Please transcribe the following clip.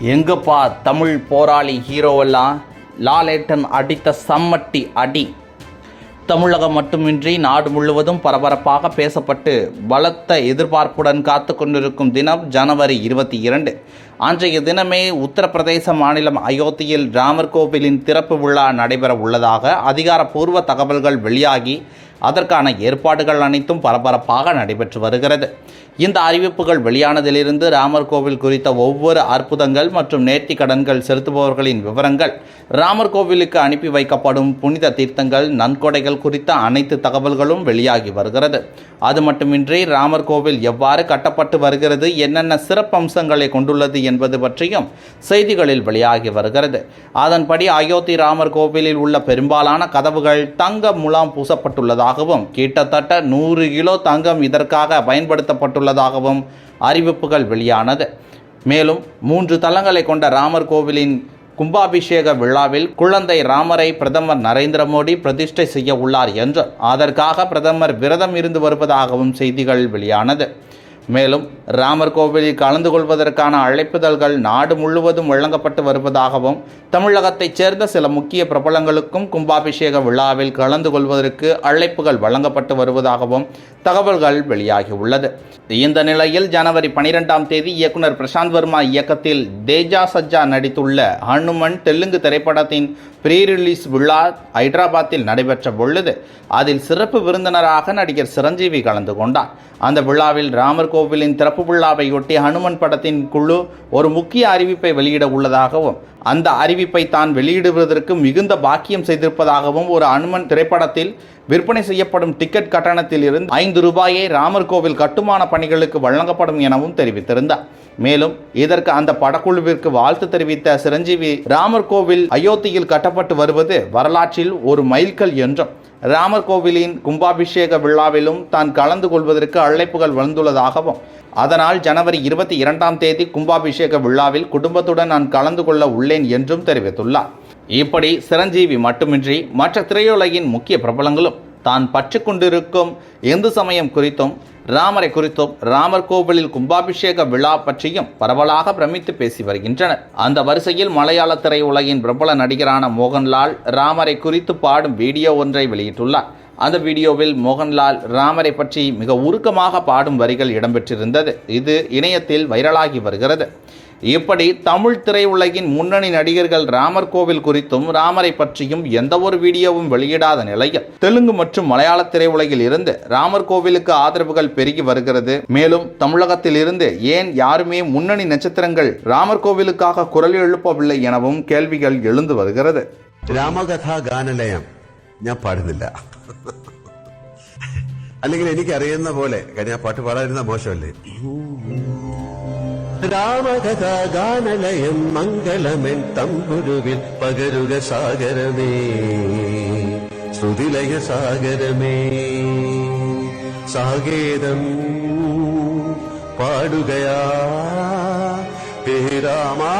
எங்கப்பா தமிழ் போராளி ஹீரோவெல்லாம் லாலேட்டன் அடித்த சம்மட்டி அடி. தமிழகம் மட்டுமின்றி நாடு முழுவதும் பரபரப்பாக பேசப்பட்டு பலத்த எதிர்பார்ப்புடன் காத்து கொண்டிருக்கும் தினம் ஜனவரி இருபத்தி இரண்டு. அன்றைய தினமே உத்தரப்பிரதேச மாநிலம் அயோத்தியில் ராமர் கோவிலின் திறப்பு விழா நடைபெற உள்ளதாக அதிகாரப்பூர்வ தகவல்கள் வெளியாகி அதற்கான ஏற்பாடுகள் அனைத்தும் பரபரப்பாக நடைபெற்று வருகிறது. இந்த அறிவிப்புகள் வெளியானதிலிருந்து ராமர் கோவில் குறித்த ஒவ்வொரு அற்புதங்கள் மற்றும் நேர்த்தி கடன்கள் செலுத்துபவர்களின் விவரங்கள் ராமர் கோவிலுக்கு அனுப்பி வைக்கப்படும் புனித தீர்த்தங்கள் நன்கொடைகள் குறித்த அனைத்து தகவல்களும் வெளியாகி வருகிறது. அது மட்டுமின்றி ராமர் கோவில் எவ்வாறு கட்டப்பட்டு வருகிறது என்னென்ன சிறப்பம்சங்களை கொண்டுள்ளது என்பது பற்றியும் செய்திகளில் வெளியாகி வருகிறது. அதன்படி அயோத்தி ராமர் கோவிலில் உள்ள பெரும்பாலான கதவுகள் தங்க முலாம் பூசப்பட்டுள்ளதாகவும் கிட்டத்தட்ட நூறு கிலோ தங்கம் இதற்காக பயன்படுத்தப்பட்டுள்ளதாகவும் அறிவிப்புகள் வெளியானது. மேலும் மூன்று தலங்களை கொண்ட ராமர் கோவிலின் கும்பாபிஷேக விழாவில் குழந்தை ராமரை பிரதமர் நரேந்திர மோடி பிரதிஷ்டை செய்ய உள்ளார் என்றும் அதற்காக பிரதமர் விரதம் இருந்து வருவதாகவும் செய்திகள் வெளியானது. மேலும் ராமர் கோவிலில் கலந்து கொள்வதற்கான அழைப்புதல்கள் நாடு முழுவதும் வழங்கப்பட்டு வருவதாகவும் தமிழகத்தைச் சேர்ந்த சில முக்கிய பிரபலங்களுக்கும் கும்பாபிஷேக விழாவில் கலந்து கொள்வதற்கு அழைப்புகள் வழங்கப்பட்டு வருவதாகவும் தகவல்கள் வெளியாகியுள்ளது. இந்த நிலையில் ஜனவரி பனிரெண்டாம் தேதி இயக்குனர் பிரசாந்த் வர்மா இயக்கத்தில் தேஜா சஜ்ஜா நடித்துள்ள ஹனுமன் தெலுங்கு திரைப்படத்தின் ப்ரீ ரிலீஸ் விழா ஹைதராபாத்தில் நடைபெற்ற பொழுது அதில் சிறப்பு விருந்தினராக நடிகர் சிரஞ்சீவி கலந்து கொண்டார். அந்த விழாவில் ராமர் கோவிலின் திறப்பு விழாவையொட்டி ஹனுமன் படத்தின் குழு ஒரு முக்கிய அறிவிப்பை வெளியிட உள்ளதாகவும் அந்த அறிவிப்பை தான் வெளியிடுவதற்கு மிகுந்த பாக்கியம் செய்திருப்பதாகவும் ஒரு அனுமன் திரைப்படத்தில் விற்பனை செய்யப்படும் டிக்கெட் கட்டணத்தில் இருந்து ஐந்து ரூபாயை ராமர் கோவில் கட்டுமான பணிகளுக்கு வழங்கப்படும் எனவும் தெரிவித்திருந்தார். மேலும் இதற்கு அந்த படக்குழுவிற்கு வாழ்த்து தெரிவித்த சிரஞ்சீவி ராமர் கோவில் அயோத்தியில் கட்டப்பட்டு வருவது வரலாற்றில் ஒரு மைல்கல் என்றும் ராமர் கோவிலின் கும்பாபிஷேக விழாவிலும் தான் கலந்து கொள்வதற்கு அழைப்புகள் வந்துள்ளதாகவும் அதனால் ஜனவரி இருபத்தி இரண்டாம் தேதி கும்பாபிஷேக விழாவில் குடும்பத்துடன் நான் கலந்து கொள்ள உள்ளேன் என்றும் தெரிவித்துள்ளார். இப்படி சிரஞ்சீவி மட்டுமின்றி மற்ற திரையுலகின் முக்கிய பிரபலங்களும் தான் பற்றி கொண்டிருக்கும் இந்து சமயம் குறித்தும் ராமரை குறித்தும் ராமர் கோவிலில் கும்பாபிஷேக விழா பற்றியும் பரவலாக பிரமித்து பேசி வருகின்றனர். அந்த வரிசையில் மலையாள திரையுலகின் பிரபல நடிகரான மோகன்லால் ராமரை குறித்து பாடும் வீடியோ ஒன்றை வெளியிட்டுள்ளார். அந்த வீடியோவில் மோகன்லால் ராமரை பற்றி மிக உருக்கமாக பாடும் வரிகள் இடம்பெற்றிருந்தது. இது இணையத்தில் வைரலாகி வருகிறது. இப்படி தமிழ் திரையுலகின் முன்னணி நடிகர்கள் ராமர் கோவில் குறித்தும் ராமரை பற்றியும் எந்த ஒரு வீடியோவும் வெளியிடாத நிலையில் தெலுங்கு மற்றும் மலையாள திரையுலகில் இருந்து ராமர் கோவிலுக்கு ஆதரவுகள் பெருகி வருகிறது. மேலும் தமிழகத்தில் இருந்து ஏன் யாருமே முன்னணி நட்சத்திரங்கள் ராமர் கோவிலுக்காக குரல் எழுப்பவில்லை எனவும் கேள்விகள் எழுந்து வருகிறது. ராமகதா கானலயம் ഞാൻ പാടുന്നില്ല. അല്ലെങ്കിൽ എനിക്കറിയുന്ന പോലെ കാര്യം ആ പാട്ട് പാടാതിരുന്ന മോശമല്ലേ? രാമകഥാ ഗാനലയം മംഗളമെൻ തമ്പുരുവിൽ പകരുക സാഗരമേ ശ്രുതിലയ സാഗരമേ. സാഗേതം പാടുകയാ ഹേ രാമാ.